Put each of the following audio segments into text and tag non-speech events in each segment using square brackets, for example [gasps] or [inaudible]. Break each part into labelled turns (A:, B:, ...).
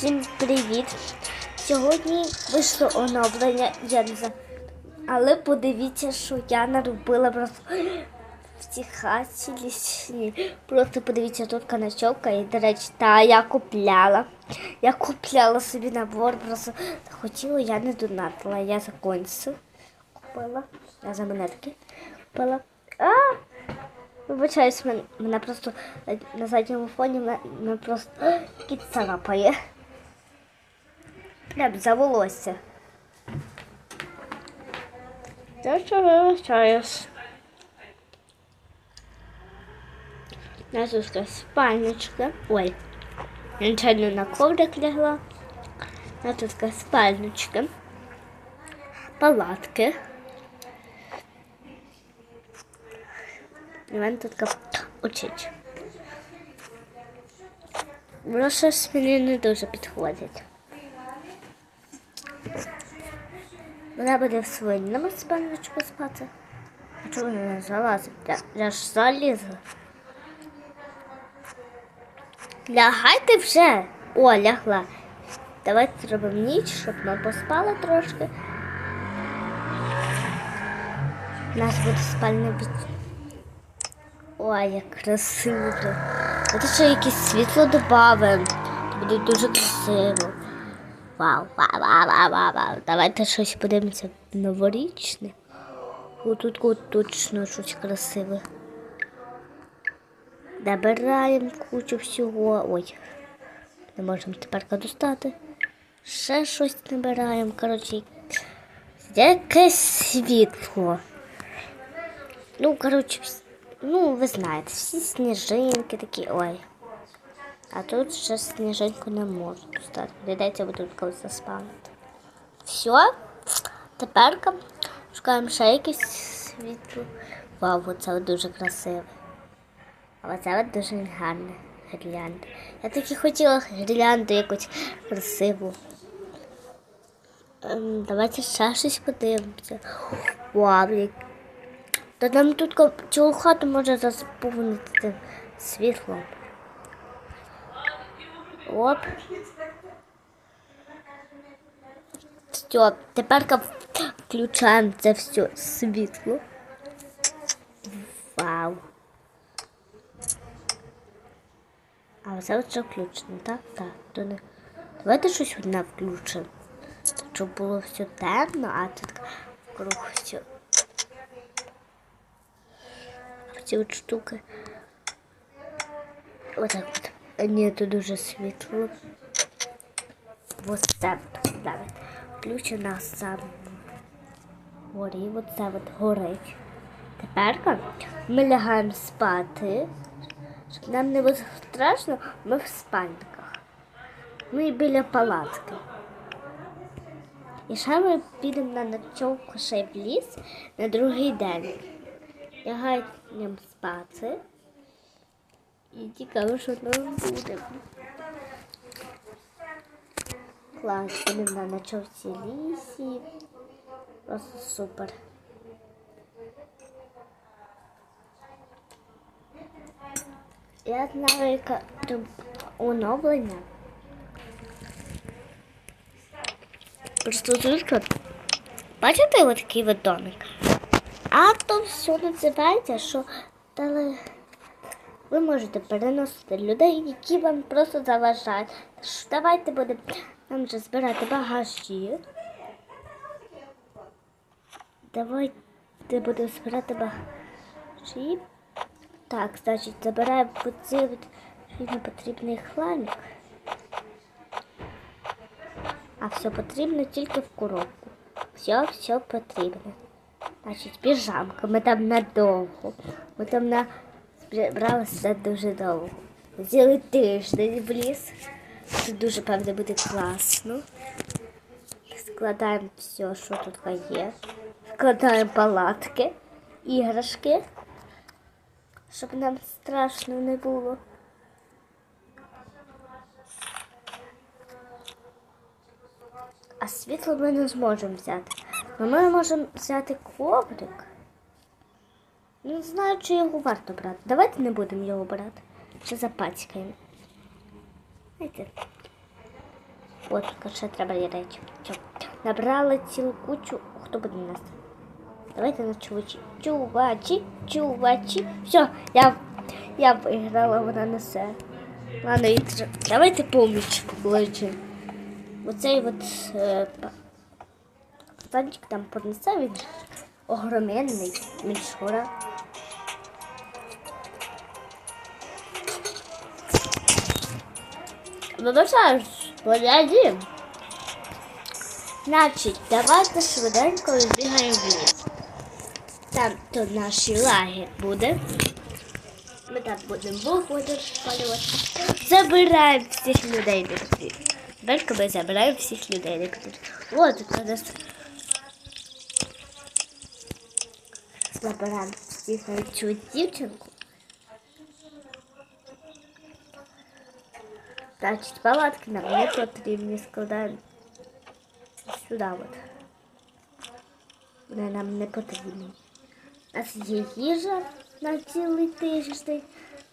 A: Всім привіт! Сьогодні вийшло оновлення, я не знаю. Але подивіться, що я наробила просто [gasps] в цій хаті лісні. Просто подивіться, тут каначовка і, до речі, та я купляла. Я купляла собі набор, просто хотіла, я не донатила. Я за конців купила. Я за монетки купила. А! Вибачаюсь, мене просто на- на задньому фоні мене просто [gasps] кіт царапає. Прям за волосся. Та що вибачаюсь. У нас тут така спальничка. Ой, я нечайно на коврик лягла. У нас тут така спальничка. Палатки. І в мене тут така учить. Воно щось мені не дуже підходить. Вона буде в своєму спальничку спати. А чого вона залазить? Я, я ж залізла. Лягайте вже. О, лягла. Давайте зробимо ніч, щоб ми поспали трошки. У нас буде спальне біч. Ой, як красиво. Давайте ще якесь світло додамо. Буде дуже красиво. Вау, вау, вау, вау, вау, вау. Давайте щось подивимося новорічне. О, тут точно щось красиве. Набираємо кучу всього. Ой, не можемо тепер достати. Ще щось набираємо. Коротше, якесь світло. Ну, коротше, ну, ви знаєте, всі сніжинки такі, ой. А тут ще сніжинку не можу достати. Дійдеться, буду колись заспавнити. Все. Тепер шукаємо ще якесь світло. Вау, от дуже красиве. А от дуже гарне гірлянда. Я таки хотіла гірлянду якусь красиву. Ем, давайте ще щось подивимося. Вау, та нам тут цілу хату може заповнити тим світлом. Оп. Все, тепер ка- включаємо це все світло. Вау. А оце от вже включено, так? Так. То не... Давайте щось одне включимо. Щоб було все темно, а тут круг все ці от штуки. Отак от. Ні, тут дуже світло. Ось це навіть. Включена сам горі, от це от горить. Тепер ми лягаємо спати. Щоб нам не було страшно, ми в спальниках. Ми біля палатки. І ще ми підемо на ночовку ще в ліс на другий день. Лягаємо спати. І цікаво, що там буде. Клас, будемо на ночовці лісі. Просто супер. Я знаю, яке там оновлення. Просто тут, бачите, ось такий домик? А то все називається, що дали. Ви можете переносити людей, які вам просто заважають. Давайте будемо нам вже збирати багажі. Давайте будемо збирати багажі. Так, значить, забираємо оцей от непотрібний хламік. А все потрібно тільки в коробку. Все, все потрібно. Значить, піжамка. Ми там надовго. Ми там на збиралися дуже довго. Взяли тиждень в ліс. Тут дуже певно буде класно. Складаємо все, що тут є. Складаємо палатки, іграшки, щоб нам страшно не було. А світло ми не зможемо взяти. Ми можемо взяти коврик. Не знаю, чи його варто брати. Давайте не будемо його брати. Чи запацькаємо. От, ще треба речі. Набрали цілу кучу. Хто буде нести? Давайте на чувачі. Чувачі, чувачі. Все, я, я виграла, вона несе. Ладно, і давайте поміч покличе. Оцей от е, пацанчик там понесе, він огроменний, мільшора. Ну, ну що ж, поглядім. Значить, давайте швиденько відбігаємо вниз. Там то наш лагерь буде. Ми там будемо виходи спалювати. Забираємо всіх людей не потрібно. Тепер ми забираємо всіх людей не потрібно. От у нас. Забираємо всіх навіть цю дівчинку. Значить, палатки нам не потрібні, складаємо сюди от. Вони нам не потрібні. У нас є їжа на цілий тиждень,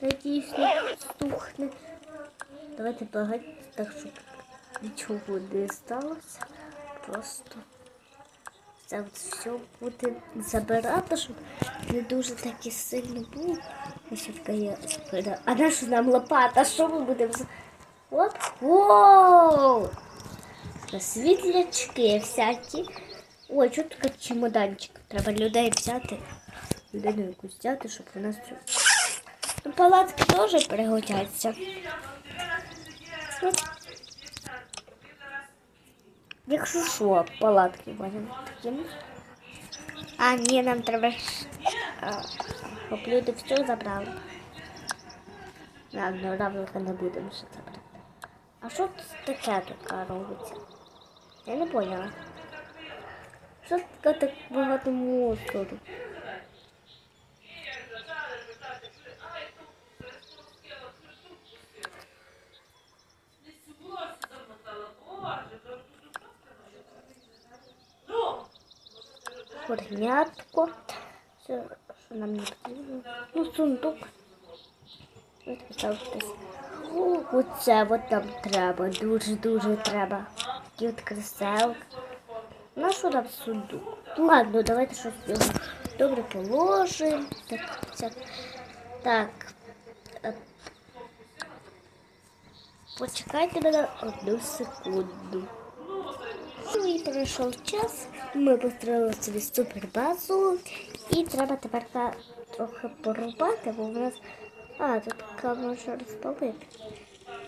A: надіюсь, не стухне. Давайте багати так, щоб нічого не сталося. Просто це от все буде забирати, щоб не дуже таки сильно було. А наша нам лопата, що ми будемо? Оп! Воу! Світлячки всякі. Ой, що таке чемоданчик? Треба людей взяти. Людину якусь взяти, щоб у нас. Ну, палатки теж пригодяться. Якщо що, палатки будемо такими. А, ні, нам треба. Щоб люди все забрали. Ладно, равника не будемо ще. А що таке тут робиться? Я не поняла. Що таке так багато мусору? Горнятко. Це що нам не потрібно. Ну, сундук. Ось поставитись. О, оце от нам треба. Дуже-дуже треба. Такі от креселки. Ну, що там сундук? Ну, ладно, давайте щось його добре положимо. Так, це. Так. Е, Почекайте мене одну секунду. Ну і пройшов час. Ми построїли собі супербазу. І треба тепер та трохи порубати, бо в нас. А, тут камера вже розпалити.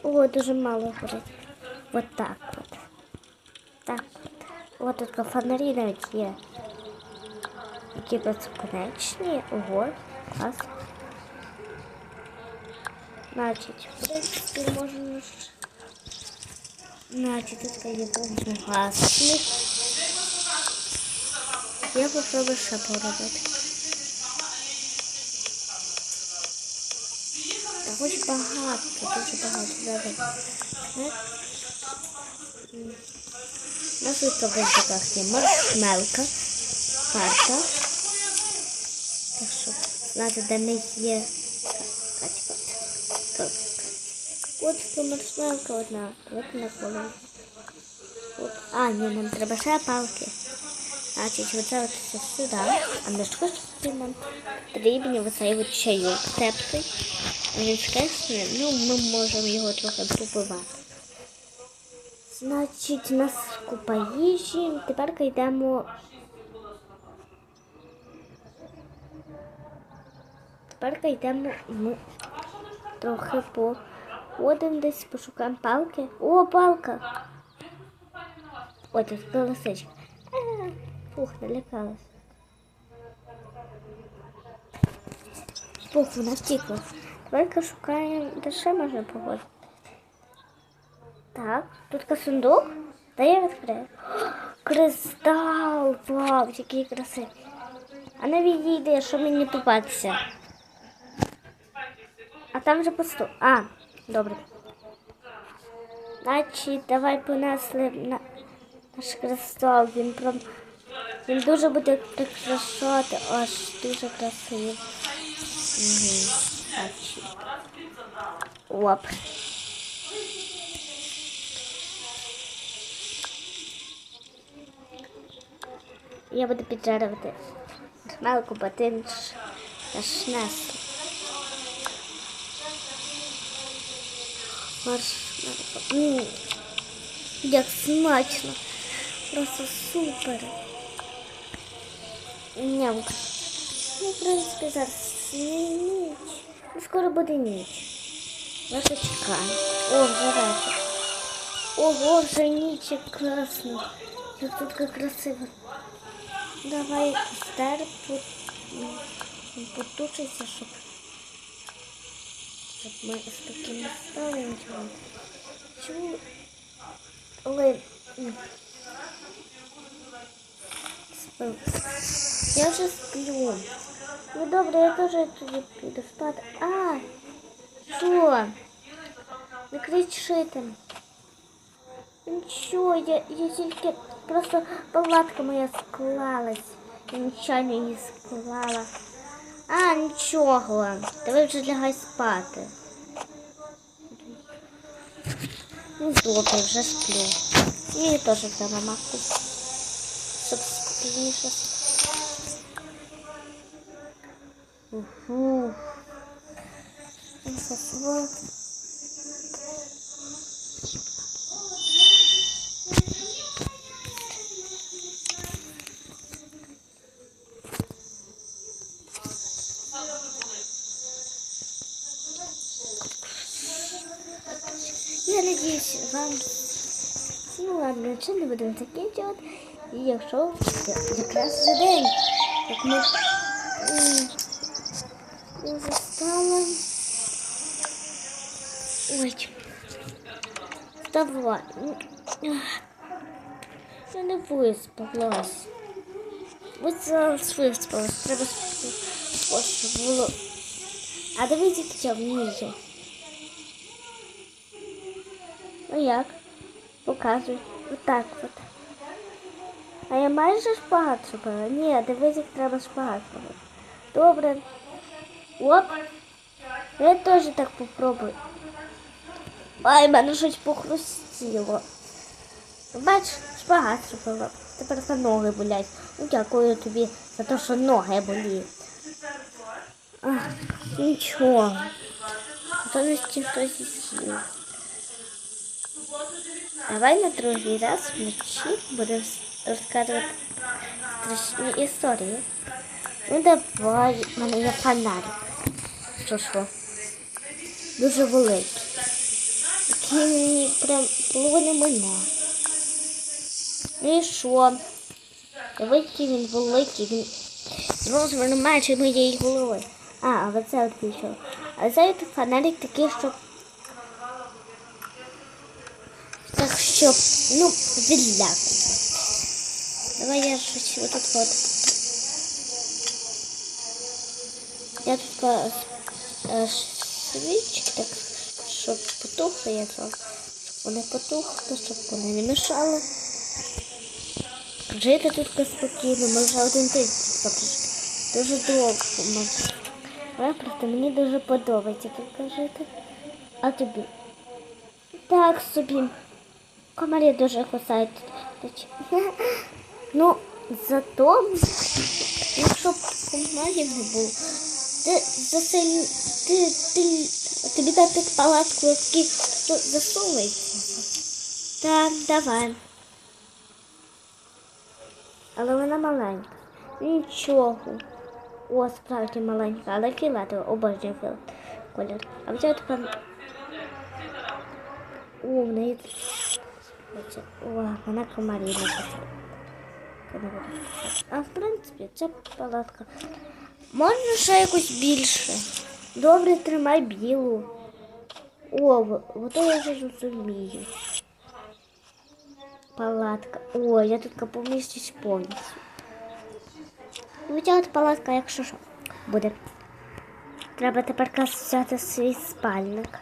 A: О, дуже мало горить. Вот так от. Так от. От тут фонарі навіть є. Які безконечні. Ого, клас. Значить, в принципі, можна. Значить, тут є вогнегасник. Я попробую ще поробити. Хоч багато, дуже багато. М. У нас тут в є маршмелка, карта. Так що знати, де ми є. От що маршмелка одна. От на коло. А, ні, нам треба ще палки. Значить, оце от все сюди. А ж нам потрібні оцей от чайок теплий. Він ну ми можемо його трохи побивати. Значить, у нас купа їжі. Тепер йдемо. Тепер йдемо ми трохи походимо десь, пошукаємо палки. О, палка! Ой, тут. Фух, налякалась. Фух, вона втікла. Тепер шукаємо, де ще можна. Так, тут сундук. Та я відкрию. Кристал! Вау, який красивий. А не відійди, що мені попатися. А там вже пусто. А, добре. Значить, давай понесли на наш кристал. Він прям він дуже буде прикрашати, аж дуже красиві. Угу. Оп. Я буду піджарювати хмелку, батин та шнесло. Маршмелку. Як смачно. Просто супер. Нямка. Ну, в принципі, зараз ніч. Ну, скоро буде ніч. Нас чекаємо. О, вечір. Ого, вже ніч, як класно. Як тут як красиво. Давай стар потушиться, щоб, щоб ми спокійно стали нічого. Чому? Але. Я вже сплю. Ну добре, я теж тоді піду спати. А, що? Не кричите. Нічого, я, я тільки просто палатка моя склалась. Я нічого її склала. А, нічого. Давай вже лягай спати. Ну, добре, вже сплю. І теж взяла маску. Щоб спокійніше. Угу. Засвав. Я надіюсь, вам ну ладно, чи не будемо закінчувати. І якщо якраз вже день, як ми стало. Ой. Вставай. Я не виспалась. Ось зараз виспалась. Треба щоб було. А дивіться, я вмію. Ну як? Показуй. Отак от. А я майже шпагат зробила. Ні, дивись, як треба шпагат робити. Добре. Оп. Я теж так попробую. Ай, в мене щось похрустіло. Бач, шпагат зробила. Тепер за ноги болять. Ну, дякую тобі за те, що ноги боліють. Ах, нічого. Готовності хтось з'їв. Давай на другий раз вночі будемо Розказувати страшні історії. Ну давай, в мене є фонарик. Що що? Дуже великий. Який мені прям половина мене. Ну і що? Який він великий, він розмір менше моєї голови. А, але це відключив. А цей фонарик такий, що так щоб, ну, відлякувати. Давай я щось отут от. Я тут е, е, свічки, так, щоб потухли я трохи. Щоб вони потухли, щоб вони не мішали. Жити тут спокійно, ми вже один тиждень. Дуже довго. Але просто мені дуже подобається тут жити. А тобі? Так собі. Комарі дуже кусають тут. Ну, зато, якщо б комарів не було, ти засиль... ти, ти, тобі дати палатку, які засовується. Так, давай. Але вона маленька. Нічого. О, справді маленька, але фіолетова, обожнюю фіолетовий колір. А взяв тепер... О, в вона комарі А в принципі, це палатка. Можна ще якось більше. Добре, тримай білу. О, ото я вже розумію. Палатка. О, я тут помістюсь повністю. От палатка, якщо що, буде. Треба тепер взяти свій спальник.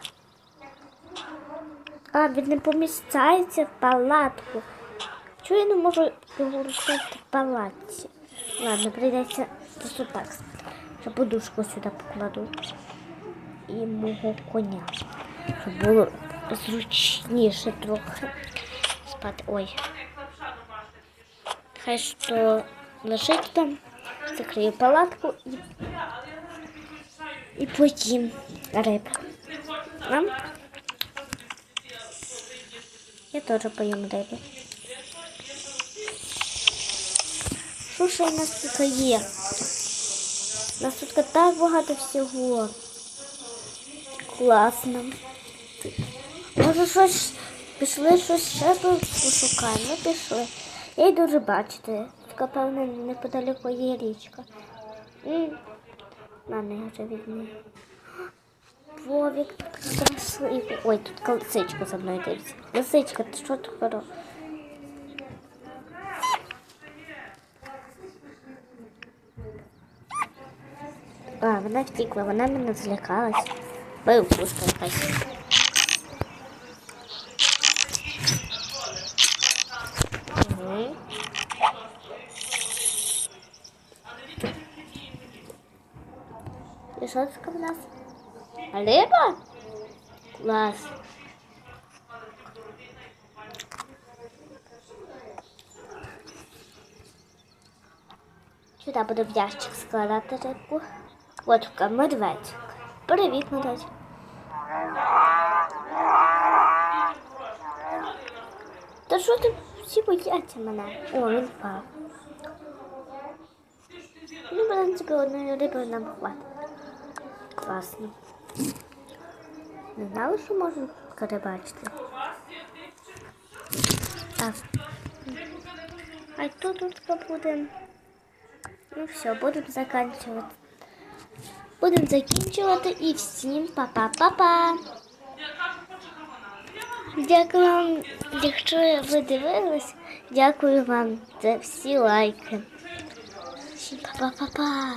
A: А, він не поміщається в палатку. Чого я не можу в палатці? Ладно, прийдеться просто так. Ще подушку сюди покладу. І мого коня. Щоб було зручніше трохи спати. Ой. Хай що лежить там, закрию палатку і, і поїм рибу. Нам? Я теж поїм рибу. Що ще у нас тут є? У нас тут так багато всього. Класно. Може щось пішли, щось ще тут пошукаємо. Ну пішли. Я йду вже бачити. Така певно неподалеку є річка. М, На неї вже візьми. Вовік красивий. Ой, тут лисичка за мною дивиться. Лисичка, ти що тут робиш? А, вона втікла, вона мене злякалась. Вивкушка якась. Угу. І що це в нас? Риба? Клас. Сюди буду в ящик складати рибку. От така медведик. Привіт, медведик. Та що ти всі бояться мене? О, він впав. Ну, в принципі, одної риби нам хватить. Класно. Не знали, що можна перебачити. Так. А тут тут буде. Ну все, будемо закінчувати. Будемо закінчувати і всім па-па-па-па. Дякую вам, якщо ви дивились, дякую вам за всі лайки. Всім па-па-па-па.